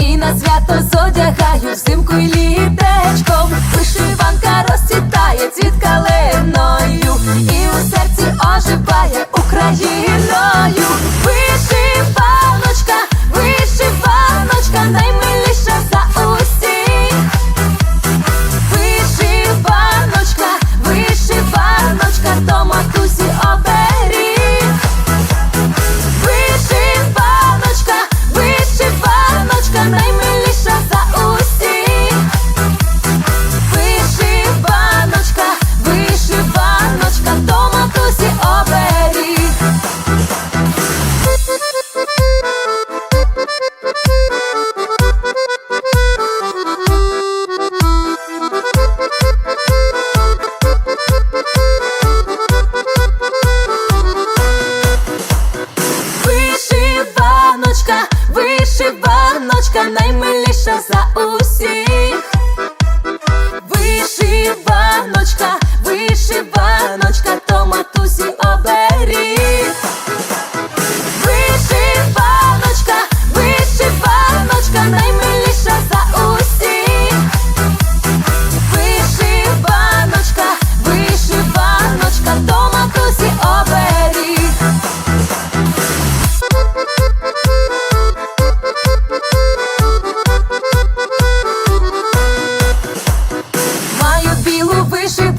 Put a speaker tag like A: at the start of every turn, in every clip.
A: і на свято.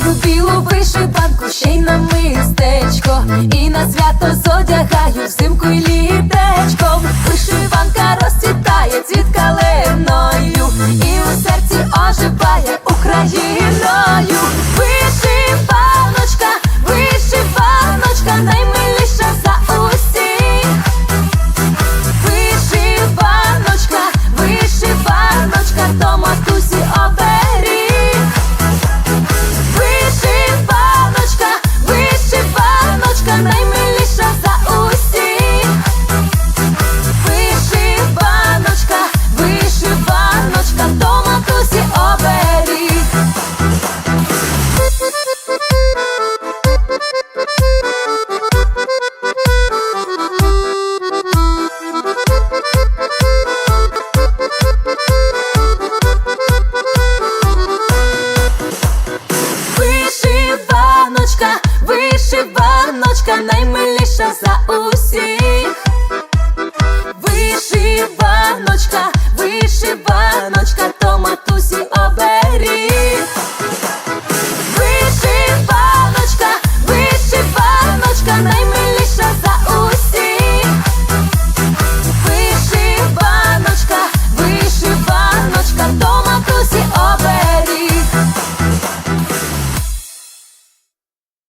A: Вдягаю білу вишиванку, ще й на мистечко, і на свято зодягаю взимку і літечком. Вишиванка розцвітає.